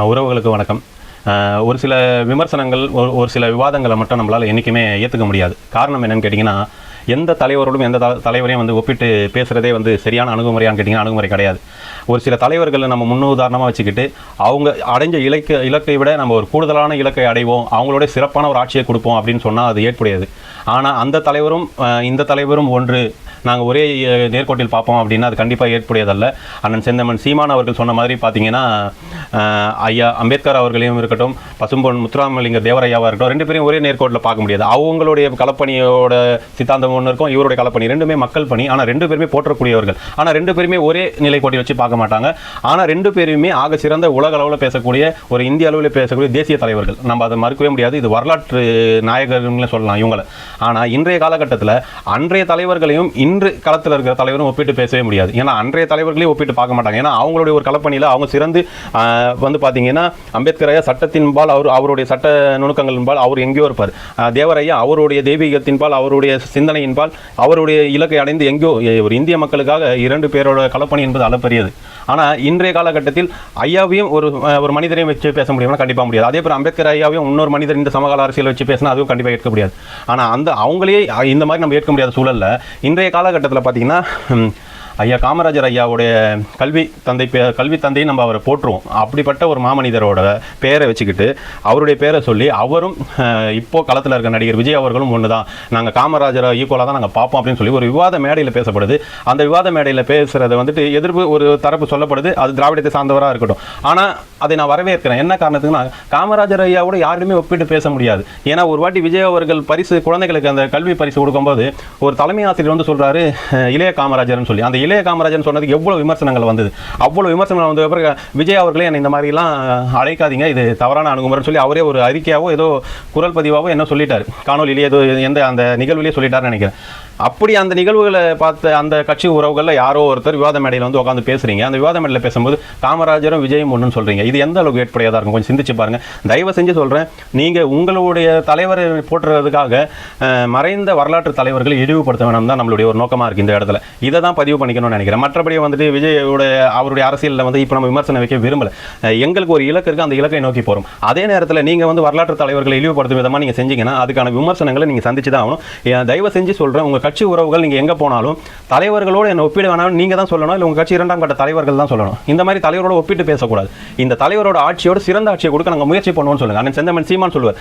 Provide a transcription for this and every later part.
உறவுகளுக்கு வணக்கம். ஒரு சில விமர்சனங்கள் ஒரு ஒரு சில விவாதங்களை மட்டும் நம்மளால் என்றைக்குமே ஏற்றுக்க முடியாது. காரணம் என்னென்னு கேட்டிங்கன்னா எந்த தலைவரோடும் எந்த தலைவரையும் வந்து ஒப்பிட்டு பேசுகிறதே வந்து சரியான அணுகுமுறையான்னு கேட்டிங்கன்னா அணுகுமுறை கிடையாது. ஒரு சில தலைவர்களை நம்ம முன்னுதாரணமாக வச்சுக்கிட்டு அவங்க அடைஞ்ச இலக்கு இலக்கை விட நம்ம ஒரு கூடுதலான இலக்கை அடைவோம் அவங்களோட சிறப்பான ஒரு ஆட்சியை கொடுப்போம் அப்படின்னு சொன்னால் அது ஏற்புடையது. ஆனால் அந்த தலைவரும் இந்த தலைவரும் ஒன்று நாங்கள் ஒரே நேர்கோட்டில் பார்ப்போம் அப்படின்னா அது கண்டிப்பாக ஏற்புடையதல்ல. அண்ணன் செந்தமன் சீமான் அவர்கள் சொன்ன மாதிரி பார்த்தீங்கன்னா ஐயா அம்பேத்கர் அவர்களையும் இருக்கட்டும் பசும்பொன் முத்துராமலிங்க தேவரையாவாக இருக்கட்டும் ரெண்டு பேரையும் ஒரே நேர்கோட்டில் பார்க்க முடியாது. அவங்களுடைய கலப்பணியோட சித்தாந்தம் ஒன்று இருக்கும் இவருடைய கலப்பணி ரெண்டுமே மக்கள் பணி. ஆனால் ரெண்டு பேருமே போற்றக்கூடியவர்கள். ஆனால் ரெண்டு பேருமே ஒரே நிலைக்கோட்டை வச்சு பார்க்க மாட்டாங்க. ஆனால் ரெண்டு பேருமே ஆக சிறந்த உலக அளவில் பேசக்கூடிய ஒரு இந்திய அளவில் பேசக்கூடிய தேசிய தலைவர்கள். நம்ம அதை மறுக்கவே முடியாது. இது வரலாற்று நாயகர்கள்னு சொல்லலாம் இவங்களை. ஆனால் இன்றைய காலகட்டத்தில் அன்றைய தலைவர்களையும் இன் இன்று களத்தில் இருக்கிற தலைவரும் ஒப்பிட்டு பேசவே முடியாது. ஏன்னா அன்றைய தலைவர்களையும் ஒப்பிட்டு பார்க்க மாட்டாங்க. ஏன்னா அவங்களுடைய ஒரு களப்பணியில் அவங்க சிறந்து வந்து பார்த்தீங்கன்னா அம்பேத்கர் ஐயா சட்டத்தின்பால் அவர் அவருடைய சட்ட நுணுக்கங்களின்பால் அவர் எங்கேயோ இருப்பார். தேவரையா அவருடைய தெய்வீகத்தின்பால் அவருடைய சிந்தனையின்பால் அவருடைய இலக்கை அடைந்து எங்கேயோ ஒரு இந்திய மக்களுக்காக இரண்டு பேரோட களப்பணி என்பது அளப்பரியது. ஆனால் இன்றைய காலகட்டத்தில் ஐயாவையும் ஒரு ஒரு மனிதரையும் வச்சு பேச முடியும்னா கண்டிப்பாக முடியாது. அதே போல் அம்பேத்கர் ஐயாவையும் இன்னொரு மனிதர் இந்த சமகால அரசியல் வச்சு பேசினா அதுவும் கண்டிப்பாக ஏற்க முடியாது. ஆனால் அந்த அவங்களே இந்த மாதிரி நம்ம ஏற்க முடியாத சூழலில் இன்றைய காலகட்டத்தில் பார்த்தீங்கன்னா ஐயா காமராஜர் ஐயாவுடைய கல்வி தந்தை பே கல்வி தந்தையும் நம்ம அவரை போற்றுவோம். அப்படிப்பட்ட ஒரு மாமனிதரோட பேரை வச்சுக்கிட்டு அவருடைய பேரை சொல்லி அவரும் இப்போது இப்போ களத்தில் இருக்க நடிகர் விஜய் அவர்களும் ஒன்று தான் நாங்கள் காமராஜரை ஈக்குவலாக தான் நாங்கள் பார்ப்போம் அப்படின்னு சொல்லி ஒரு விவாத மேடையில் பேசப்படுது. அந்த விவாத மேடையில் பேசுகிறத வந்துட்டு எதிர்ப்பு ஒரு தரப்பு சொல்லப்படுது. அது திராவிடத்தை சார்ந்தவராக இருக்கட்டும். ஆனால் அதை நான் வரவேற்கிறேன். என்ன காரணத்துக்குன்னா காமராஜர் ஐயாவோட யாருமே ஒப்பிட்டு பேச முடியாது. ஏன்னா ஒரு வாட்டி விஜய் அவர்கள் பரிசு குழந்தைகளுக்கு அந்த கல்வி பரிசு கொடுக்கும்போது ஒரு தலைமை ஆசிரியர் வந்து சொல்கிறாரு இளைய காமராஜர்னு சொல்லி. அந்த இளைய காமராஜன் சொன்னதுக்கு எவ்வளவு விமர்சனங்கள் வந்தது? அவ்வளோ விமர்சனங்கள் வந்த பிறகு விஜய் அவர்களே என்னை இந்த மாதிரிலாம் அழைக்காதீங்க இது தவறான அணுகுமுறைன்னு சொல்லி அவரே ஒரு அறிக்கையாவோ ஏதோ குரல் பதிவாவோ என்ன சொல்லிட்டார். காணொலியிலேயே ஏதோ எந்த அந்த நிகழ்விலேயே சொல்லிட்டாருன்னு நினைக்கிறேன். அப்படி அந்த நிகழ்வுகளை பார்த்த அந்த கட்சி உறவுகளில் யாரோ ஒருத்தர் விவாத மேடையில் வந்து உட்காந்து பேசுறீங்க. அந்த விவாத மேடையில் பேசும்போது காமராஜரும் விஜயும் ஒன்றுன்னு சொல்றீங்க. இது எந்த அளவுக்கு ஏற்புடையதாக இருக்கும்? கொஞ்சம் சிந்திச்சு பாருங்க. தயவு செஞ்சு சொல்றேன். நீங்க உங்களுடைய தலைவரை போட்டுறதுக்காக மறைந்த வரலாற்று தலைவர்களை இழிவுபடுத்த வேணாம் தான் நம்மளுடைய ஒரு நோக்கமாக இருக்கு இந்த இடத்துல. இதை தான் பதிவு பண்ணிக்கணும்னு நினைக்கிறேன். மற்றபடி வந்துட்டு விஜயோடைய அவருடைய அரசியலில் வந்து இப்போ நம்ம விமர்சனம் வைக்க விரும்பலை. எங்களுக்கு ஒரு இலக்கு இருக்குது அந்த இலக்கை நோக்கி போகிறோம் அதே நேரத்தில் நீங்கள் வந்து வரலாற்று தலைவர்களை இழிவுபடுத்தும் விதமாக நீங்கள் செஞ்சீங்கன்னா அதுக்கான விமர்சனங்களை நீங்கள் சந்திச்சு தான் ஆகணும். தயவு செஞ்சு சொல்கிறேன் உங்கள் கட்சி உறவுகள் நீங்கள் எங்கே போனாலும் தலைவர்களோடு என்ன ஒப்பிட வேணாலும் நீங்கள் தான் சொல்லணும் இல்லை உங்கள் கட்சி இரண்டாம் கட்ட தலைவர்கள் தான் சொல்லணும். இந்த மாதிரி தலைவரோட ஒப்பிட்டு பேசக்கூடாது. இந்த தலைவரோட ஆட்சியோட சிறந்த ஆட்சியை கொடுக்க நாங்கள் முயற்சி பண்ணுவோம்னு சொல்லுங்கள் அண்ணன் செந்தமன் சீமான் சொல்லுவார்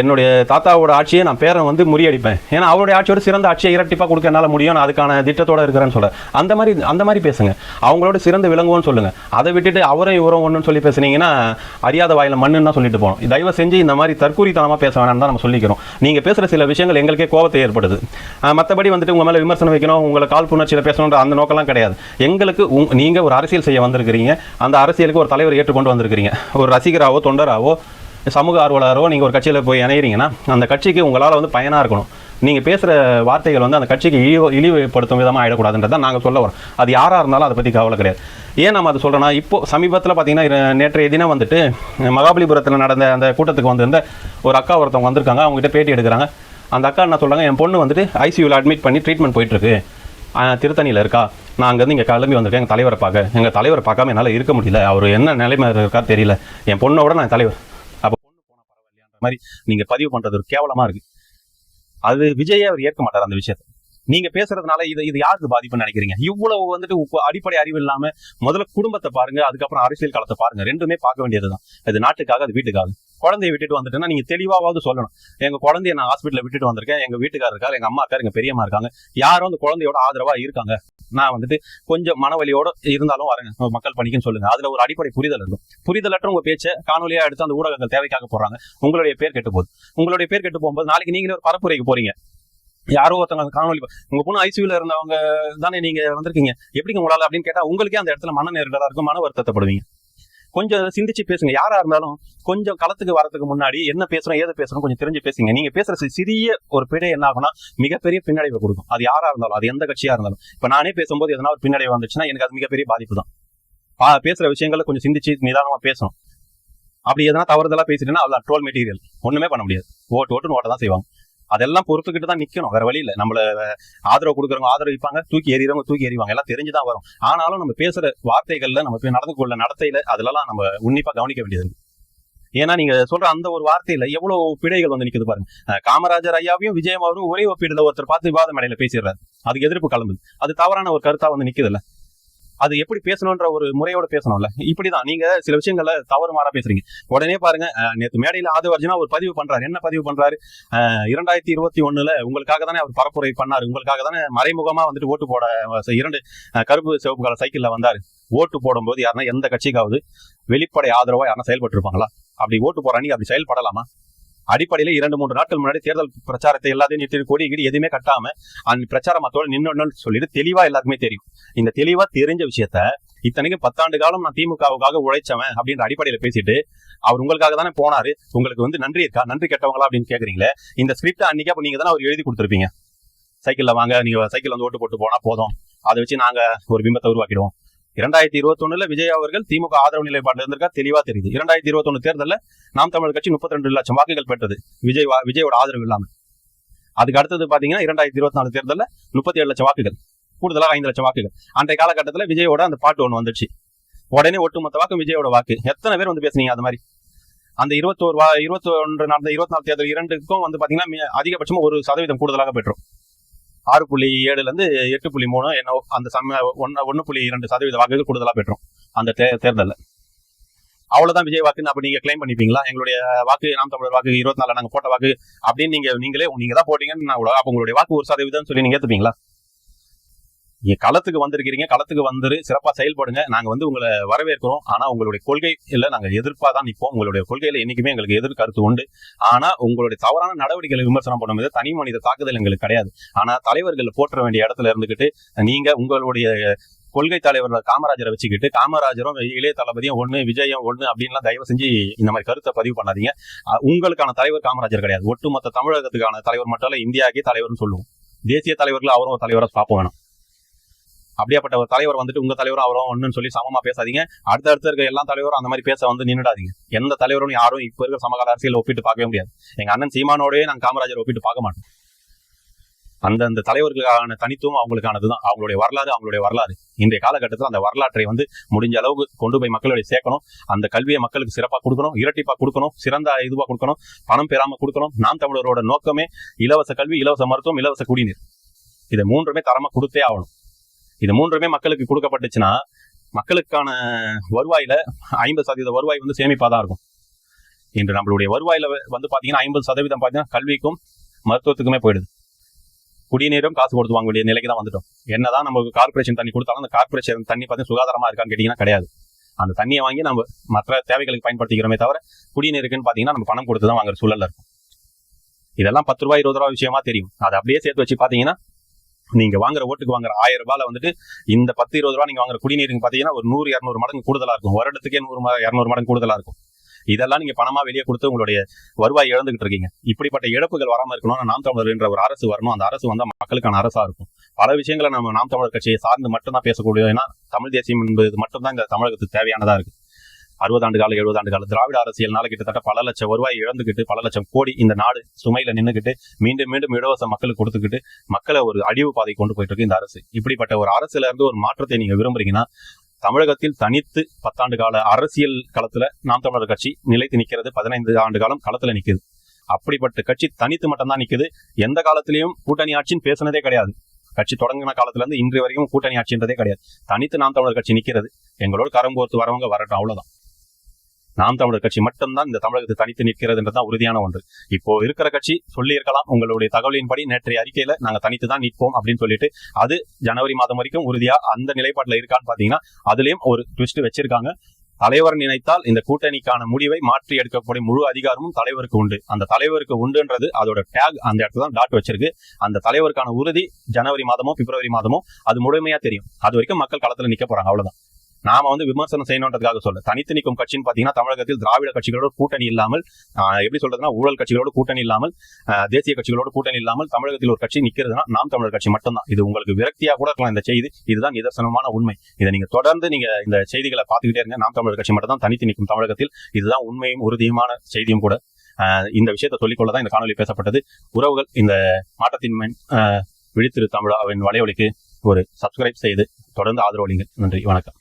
என்னுடைய தாத்தாவோட ஆட்சியை நான் பேரன் வந்து முறியடிப்பேன். ஏன்னா அவருடைய ஆட்சியோட சிறந்த ஆட்சியை இரட்டிப்பாக கொடுக்க என்னால் முடியும் நான் அதுக்கான திட்டத்தோடு இருக்கிறேன்னு சொல்ல அந்த மாதிரி அந்த மாதிரி பேசுங்க. அவங்களோட சிறந்து விளங்குவோம்னு சொல்லுங்கள் அதை விட்டுட்டு அவரை இவரும் ஒன்றுன்னு சொல்லி பேசுனீங்கன்னா அறியாத வாயில் மண்ணுன்னு சொல்லிட்டு போகணும். தயவு செஞ்சு இந்த மாதிரி தற்கூரித்தனமாக பேச வேணாம்னு தான் நம்ம சொல்லிக்கிறோம். நீங்கள் பேசுகிற சில விஷயங்கள் எங்களுக்கே கோபத்தை ஏற்படுது. மற்றபடி வந்துட்டு உங்கள் மேலே விமர்சனம் வைக்கணும் உங்களை கால் புணர்ச்சியில் பேசணுன்ற அந்த நோக்கம்லாம் கிடையாது. எங்களுக்கு உங் நீங்கள் ஒரு அரசியல் செய்ய வந்திருக்கிறீங்க. அந்த அரசியலுக்கு ஒரு தலைவர் ஏற்றுக்கொண்டு வந்திருக்கிறீங்க. ஒரு ரசிகராவோ தொண்டராவோ சமூக ஆர்வலரோ நீங்கள் ஒரு கட்சியில் போய் இணையிறீங்கன்னா அந்த கட்சிக்கு உங்களால் வந்து பயனாக இருக்கணும். நீங்கள் பேசுகிற வார்த்தைகள் வந்து அந்த கட்சிக்கு இழிவு இழிவுபடுத்தும் ஆகிடக்கூடாதுன்றது தான் நாங்கள் சொல்ல வரோம். அது யாராக இருந்தாலும் அதை பற்றி கவலை கிடையாது. ஏன் நம்ம அது சொல்றோம்னா இப்போ சமீபத்தில் பார்த்தீங்கன்னா நேற்றைய தினம் வந்துட்டு மகாபலிபுரத்தில் நடந்த அந்த கூட்டத்துக்கு வந்திருந்த ஒரு அக்கா ஒருத்தவங்க வந்திருக்காங்க. அவங்ககிட்ட பேட்டி எடுக்கிறாங்க. அந்த அக்கா என்ன சொல்கிறாங்க என் பொண்ணு வந்துட்டு ஐசியூவில் அட்மிட் பண்ணி ட்ரீட்மெண்ட் போயிட்டுருக்கு. திருத்தணியில் இருக்கா? நான் அங்கேருந்து இங்கே கிளம்பி வந்திருக்கேன் எங்கள் தலைவரை பார்க்க. எங்கள் தலைவரை பார்க்காம என்னால் இருக்க முடியல. அவர் என்ன நிலைமை இருக்கா தெரியல. என் பொண்ணோட நான் தலைவர். அப்போ பொண்ணு போனால் பரவாயில்லையான்ற மாதிரி நீங்கள் பதிவு பண்ணுறது ஒரு கேவலமாக இருக்கு. அது விஜயே அவர் ஏற்க மாட்டார் அந்த விஷயத்தை. நீங்க பேசுறதுனால இது இது யாருக்கு பாதிப்புன்னு நினைக்கிறீங்க? இவ்வளவு வந்துட்டு அடிப்படை அறிவு இல்லாம முதல்ல குடும்பத்தை பாருங்க அதுக்கப்புறம் அரசியல் காலத்தை பாருங்க. ரெண்டுமே பார்க்க வேண்டியதுதான். இது நாட்டுக்காக அது வீட்டுக்காக. குழந்தைய விட்டுட்டு வந்துட்டேன்னா நீங்க தெளிவாவது சொல்லணும். எங்க குழந்தைய நான் ஹாஸ்பிட்டலில் விட்டுட்டு வந்திருக்கேன். எங்க வீட்டுக்காரர் இருக்காரு எங்க அம்மா இருக்காரு எங்க பெரியம்மா இருக்காங்க. யாரும் அந்த குழந்தையோட ஆதரவா இருக்காங்க. நான் வந்துட்டு கொஞ்சம் மனவலியோட இருந்தாலும் வரேங்க மக்கள் பணிக்குன்னு சொல்லுங்க. அதுல ஒரு அடிப்படை புரிதல் இருக்கும். புரிதலற்ற உங்க பேச்சை காணொலியா எடுத்து அந்த ஊடகங்கள் தேவைக்காக போடுறாங்க. உங்களுடைய பேர் கெட்டு போகுது. உங்களுடைய பேர் கெட்டு போகும்போது நாளைக்கு நீங்களே ஒரு பரப்புரைக்கு போறீங்க. யாரோ ஒருத்தவங்க அந்த காணொலி உங்க பொண்ணு ஐசியூல இருந்தவங்க தானே நீங்க வந்திருக்கீங்க. எப்படிங்க உங்களால அப்படின்னு கேட்டா உங்களுக்கே அந்த இடத்துல மன நெருடலா இருக்கும் மன வருத்தப்படுவீங்க கொஞ்சம் சிந்திச்சு பேசுங்க. யாரா இருந்தாலும் கொஞ்சம் களத்துக்கு வரதுக்கு முன்னாடி என்ன பேசுறோம் ஏதை பேசுறோம் கொஞ்சம் தெரிஞ்சு பேசுங்க. நீங்க பேசுற சிறிய ஒரு பிழை என்ன ஆகும்னா மிகப்பெரிய பின்னடைவை கொடுக்கும். அது யாரா இருந்தாலும் அது எந்த கட்சியா இருந்தாலும். இப்ப நானே பேசும்போது எதனா ஒரு பின்னடைவு வந்துச்சுன்னா எனக்கு அது மிகப்பெரிய பாதிப்பு தான். பேசுற விஷயங்களை கொஞ்சம் சிந்திச்சு நிதானமா பேசணும். அப்படி எதனா தவறுதலா பேசிட்டேன்னா அவ்வளவு ட்ரோல் மெட்டீரியல் ஒண்ணுமே பண்ண முடியாது. ஓட்டு ஓட்டுன்னு ஓட்ட தான் செய்வாங்க. அதெல்லாம் பொறுத்துக்கிட்டு தான் நிற்கணும் வேற வழியில் நம்மள ஆதரவு கொடுக்குறவங்க ஆதரவிப்பாங்க தூக்கி எறிறவங்க தூக்கி எறிவாங்க. எல்லாம் தெரிஞ்சுதான் வரும். ஆனாலும் நம்ம பேசுற வார்த்தைகள்ல நம்ம நடந்து கொள்ள நடத்தையில அதெல்லாம் நம்ம உன்னிப்பா கவனிக்க வேண்டியது இருக்கு. ஏன்னா நீங்க சொல்ற அந்த ஒரு வார்த்தையில எவ்வளவு பிழைகள் வந்து நிக்குது பாருங்க. காமராஜர் ஐயாவையும் விஜயம் அவரும் ஒரே ஒப்பீடுல ஒருத்தர் பார்த்து விவாத மேடையில பேசிடுறாரு. அதுக்கு எதிர்ப்பு கிளம்புது. அது தவறான ஒரு கருத்தா வந்து நிக்குதுல்ல. அது எப்படி பேசணும்ன்ற ஒரு முறையோட பேசணும்ல. இப்படிதான். நீங்க சில விஷயங்கள்ல தவறு மாறா பேசுறீங்க. உடனே பாருங்க அஹ் நேத்து மேடையில ஆதவர்ஜுனா ஒரு பதிவு பண்றாரு. என்ன பதிவு பண்றாரு? அஹ் இரண்டாயிரத்தி இருபத்தி ஒண்ணுல உங்களுக்காக தானே அவர் பரப்புரை பண்ணாரு. உங்களுக்காக தானே மறைமுகமா வந்துட்டு ஓட்டு போட இரண்டு அஹ் கருப்பு சிவப்பு கால சைக்கிள்ல வந்தாரு. ஓட்டு போடும்போது யாருன்னா எந்த கட்சிக்காவது வெளிப்படை ஆதரவா யாருன்னா செயல்பட்டு இருப்பாங்களா அப்படி ஓட்டு போறாங்க அப்படி செயல்படலாமா? அடிப்படையில இரண்டு மூன்று நாட்கள் முன்னாடி தேர்தல் பிரச்சாரத்தை எல்லாத்தையும் நிறுத்தி கொடி எதுவுமே கட்டாம அந்த பிரச்சாரம் மத்தோட நின்னு சொல்லிட்டு தெளிவா எல்லாருக்குமே தெரியும். இந்த தெளிவா தெரிஞ்ச விஷயத்த இத்தனைக்கும் பத்தாண்டு காலம் நான் திமுகவுக்காக உழைச்சவன் அப்படின்ற அடிப்படையில பேசிட்டு அவர் உங்களுக்காக தானே போனாரு உங்களுக்கு வந்து நன்றி இருக்கா நன்றி கெட்டவங்களா அப்படின்னு கேக்குறீங்களே இந்த ஸ்கிரிப்ட் அன்னைக்கு அப்ப நீங்க தானே அவர் எழுதி கொடுத்துருப்பீங்க. சைக்கிள்ல வாங்க நீங்க சைக்கிள் வந்து ஓட்டு போட்டு போனா போதும். அதை வச்சு நாங்க ஒரு பிம்பத்தை உருவாக்கிடுவோம். இரண்டாயிரத்தி இருபத்தொன்னுல விஜய் அவர்கள் திமுக ஆதரவு நிலைப்பாட்டில் இருந்திருக்கா தெளிவா தெரியுது. இரண்டாயிரத்தி இருபத்தொன்னு தேர்தலில் நாம் தமிழர் கட்சி முப்பத்தி ரெண்டு லட்சம் வாக்குகள் பெற்றது. விஜய் வா- விஜயோட ஆதரவு இல்லாம. அதுக்கு அடுத்தது பாத்தீங்கன்னா இரண்டாயிரத்தி இருபத்தி நாலு தேர்தலில் முப்பத்தி ஏழு லட்சம் வாக்குகள். கூடுதலாக ஐந்து லட்சம் வாக்குகள். அன்றைய காலகட்டத்தில் விஜயோட அந்த பாட்டு ஒன்று வந்துச்சு. உடனே ஒட்டுமொத்த வாக்கு விஜயோட வாக்கு. எத்தனை பேர் வந்து பேசுனீங்க அது மாதிரி? அந்த இருபத்தோரு வா இருபத்தொன்று நடந்த இருபத்தி நாலு தேர்தல் இரண்டுக்கும் வந்து பாத்தீங்கன்னா மி- ஒரு சதவீதம் கூடுதலாக பெற்றோம். ஆறு புள்ளி ஏழுலேருந்து எட்டு புள்ளி மூணு என்ன அந்த சம ஒன்னு ஒன்னு புள்ளி இரண்டு சதவீத வாக்குகள் கூடுதலா பெற்றோம் அந்த தே தேர்தலில். அவ்வளவுதான் விஜய் வாக்குன்னு அப்போ நீங்க கிளைம் பண்ணிப்பீங்களா? எங்களுடைய வாக்கு நாம் தமிழர் வாக்கு இருபத்தி நாலு நாங்கள் போட்ட வாக்கு அப்படின்னு நீங்க நீங்களே நீங்க தான் போட்டீங்கன்னு நான் அப்போ உங்களுடைய வாக்கு ஒரு சதவீதம்னு சொல்லி நீங்க ஏற்றுப்பீங்களா நீங்க களத்துக்கு வந்திருக்கிறீங்க களத்துக்கு வந்துரு சிறப்பாக செயல்படுங்க. நாங்க வந்து உங்களை வரவேற்கிறோம். ஆனா உங்களுடைய கொள்கை இல்ல நாங்க எதிர்ப்பாக தான் நிற்போம் உங்களுடைய கொள்கையில என்னைக்குமே எங்களுக்கு எதிர் கருத்து உண்டு. ஆனா உங்களுடைய தவறான நடவடிக்கைகளை விமர்சனம் பண்ணும்போது தனி மனித தாக்குதல் எங்களுக்கு கிடையாது. ஆனா தலைவர்கள் போற்ற வேண்டிய இடத்துல இருந்துகிட்டு நீங்க உங்களுடைய கொள்கை தலைவர் காமராஜரை வச்சுக்கிட்டு காமராஜரும் இளைய தளபதியும் ஒன்று விஜயம் ஒன்று அப்படின்லாம் தயவு செஞ்சு இந்த மாதிரி கருத்தை பதிவு பண்ணாதீங்க. உங்களுக்கான தலைவர் காமராஜர் கிடையாது. ஒட்டுமொத்த தமிழகத்துக்கான தலைவர் மட்டும் இல்லை இந்தியாக்கே தலைவர்னு சொல்லுவோம். தேசிய தலைவர்கள் அவரும் ஒரு தலைவரை பார்ப்போம் வேணும். அப்படியாப்பட்ட ஒரு தலைவர் வந்துட்டு உங்க தலைவரும் அவரும் ஒன்றுன்னு சொல்லி சமமா பேசாதீங்க. அடுத்த அடுத்த இருக்க எல்லா தலைவரும் அந்த மாதிரி பேச வந்து நின்னுடாதீங்க. எந்த தலைவரும் யாரும் இப்ப இருக்கிற சமகால அரசியல் ஒப்பிட்டு பார்க்கவே முடியாது. எங்க அண்ணன் சீமானோடய நாங்க காமராஜர் ஒப்பிட்டு பார்க்க மாட்டோம். அந்த அந்த தலைவர்களுக்கான தனித்துவம் அவங்களுக்கானதுதான். அவங்களுடைய வரலாறு அவங்களுடைய வரலாறு. இன்றைய காலகட்டத்தில் அந்த வரலாற்றை வந்து முடிஞ்ச அளவுக்கு கொண்டு போய் மக்களுடைய சேர்க்கணும். அந்த கல்வியை மக்களுக்கு சிறப்பாக கொடுக்கணும் இரட்டிப்பா கொடுக்கணும் சிறந்த இதுவா கொடுக்கணும் பணம் பெறாம கொடுக்கணும். நாம் தமிழரோட நோக்கமே இலவச கல்வி இலவச மருத்துவம் இலவச குடிநீர். இதை மூன்றுமே தரமா கொடுத்தே ஆகணும். இது மூன்றுமே மக்களுக்கு கொடுக்கப்பட்டுச்சுன்னா மக்களுக்கான வருவாயில ஐம்பது சதவீத வருவாய் வந்து சேமிப்பா தான் இருக்கும். இன்று நம்மளுடைய வருவாயில வந்து பாத்தீங்கன்னா ஐம்பது சதவீதம் பாத்தீங்கன்னா கல்விக்கும் மருத்துவத்துக்குமே போயிடுது. குடிநீரும் காசு கொடுத்து வாங்க வேண்டிய நிலைக்கு தான் வந்துட்டோம். என்னதான் நமக்கு கார்ப்பரேஷன் தண்ணி கொடுத்தாலும் அந்த கார்ப்பரேஷன் தண்ணி பார்த்தீங்கன்னா சுகாதாரமா இருக்கான்னு கேட்டீங்கன்னா கிடையாது. அந்த தண்ணியை வாங்கி நம்ம மற்ற தேவைகளுக்கு பயன்படுத்திக்கிறோமே தவிர குடிநீருக்குன்னு பார்த்தீங்கன்னா நம்ம பணம் கொடுத்து தான் வாங்குற சூழல்ல இருக்கும். இதெல்லாம் பத்து ரூபாய் இருபது ரூபாய் விஷயமா தெரியும். அதை அப்படியே சேர்த்து வச்சு பார்த்தீங்கன்னா நீங்க வாங்குற ஓட்டுக்கு வாங்குற ஆயிரம் ரூபாயில வந்துட்டு இந்த பத்து இருபது ரூபா நீங்க வாங்குற குடிநீருக்கு பாத்தீங்கன்னா ஒரு நூறு இரநூறு மடங்கு கூடுதலா இருக்கும். வருடத்துக்கே நூறு இரநூறு மடங்கு கூடுதலா இருக்கும். இதெல்லாம் நீங்க பணமா வெளியே கொடுத்து உங்களுடைய வருவாய் இழந்துகிட்டு இருக்கீங்க. இப்படிப்பட்ட இழப்புகள் வராம இருக்கணும்னா நாம் தமிழர் என்ற ஒரு அரசு வரணும். அந்த அரசு வந்தா மக்களுக்கான அரசா இருக்கும். பல விஷயங்களை நம்ம நாம் தமிழர் கட்சியை சார்ந்து மட்டும்தான் பேசக்கூடிய ஏன்னா தமிழ் தேசியம் என்பது மட்டும்தான் இந்த தமிழகத்துக்கு தேவையானதா இருக்கு. அறுபது ஆண்டு கால எழுபது ஆண்டு கால திராவிட அரசியல்னால கிட்டத்தட்ட பல லட்சம் வருவாய் இழந்துகிட்டு பல லட்சம் கோடி இந்த நாடு சுமையில நின்றுக்கிட்டு மீண்டும் மீண்டும் இலவச மக்களுக்கு கொடுத்துக்கிட்டு மக்களை ஒரு அழிவு பாதை கொண்டு போயிட்டு இருக்கு இந்த அரசு. இப்படிப்பட்ட ஒரு அரசுல இருந்து ஒரு மாற்றத்தை நீங்க விரும்புறீங்கன்னா தமிழகத்தில் தனித்து பத்தாண்டு கால அரசியல் களத்துல நாம் தமிழர் கட்சி நிலைத்து நிக்கிறது பதினைந்து ஆண்டு காலம் களத்துல நிக்குது. அப்படிப்பட்ட கட்சி தனித்து மட்டும்தான் நிக்குது. எந்த காலத்திலையும் கூட்டணி ஆட்சின்னு பேசுனதே கிடையாது. கட்சி தொடங்கின காலத்துல இருந்து இன்று வரைக்கும் கூட்டணி ஆட்சின்றதே கிடையாது. தனித்து நாம் தமிழர் கட்சி நிக்கிறது. எங்களோட கரம் கோர்த்து வரவங்க வரட்டும் அவ்வளவுதான். நாம் தமிழர் கட்சி மட்டும்தான் இந்த தமிழகத்தை தனித்து நிற்கிறதுன்றதுதான் உறுதியான ஒன்று. இப்போ இருக்கிற கட்சி சொல்லியிருக்கலாம் உங்களுடைய தகவலின்படி நேற்றைய அறிக்கையில நாங்கள் தனித்து தான் நிற்போம் அப்படின்னு சொல்லிட்டு அது ஜனவரி மாதம் வரைக்கும் உறுதியா அந்த நிலைப்பாட்டில் இருக்கான்னு பாத்தீங்கன்னா அதுலயும் ஒரு ட்விஸ்ட் வச்சிருக்காங்க. தலைவர் நினைத்தால் இந்த கூட்டணிக்கான முடிவை மாற்றி எடுக்கக்கூடிய முழு அதிகாரமும் தலைவருக்கு உண்டு. அந்த தலைவருக்கு உண்டுன்றது அதோட டேக் அந்த இடத்துல தான் டாட் வச்சிருக்கு. அந்த தலைவருக்கான உறுதி ஜனவரி மாதமோ பிப்ரவரி மாதமோ அது முழுமையா தெரியும். அது வரைக்கும் மக்கள் களத்துல நிக்க போறாங்க அவ்வளவுதான். நாம வந்து விமர்சனம் செய்யணுன்றதுக்காக சொல்ல தனித்து நிற்கும் கட்சின்னு பாத்தீங்கன்னா தமிழகத்தில் திராவிட கட்சிகளோட கூட்டணி இல்லாமல் எப்படி சொல்றதுன்னா ஊழல் கட்சிகளோட கூட்டணி இல்லாமல் தேசிய கட்சிகளோட கூட்டணி இல்லாமல் தமிழகத்தில் ஒரு கட்சி நிற்கிறதுனா நாம் தமிழர் கட்சி மட்டும்தான். இது உங்களுக்கு விரக்தியா கூட இருக்கலாம் இந்த செய்தி. இதுதான் நிதர்சனமான உண்மை. இதை நீங்க தொடர்ந்து நீங்க இந்த செய்திகளை பார்த்துக்கிட்டே இருங்க. நாம் தமிழர் கட்சி மட்டும் தான் தனித்து நிற்கும் தமிழகத்தில். இதுதான் உண்மையும் உறுதியுமான செய்தியும் கூட. இந்த விஷயத்தை சொல்லிக்கொள்ள தான் இந்த காணொலி பேசப்பட்டது. உறவுகள் இந்த மாற்றத்தின் மேன் விழித்திரு தமிழாவின் வலையொலிக்கு ஒரு சப்ஸ்கிரைப் செய்து தொடர்ந்து ஆதரவளிங்க நன்றி வணக்கம்.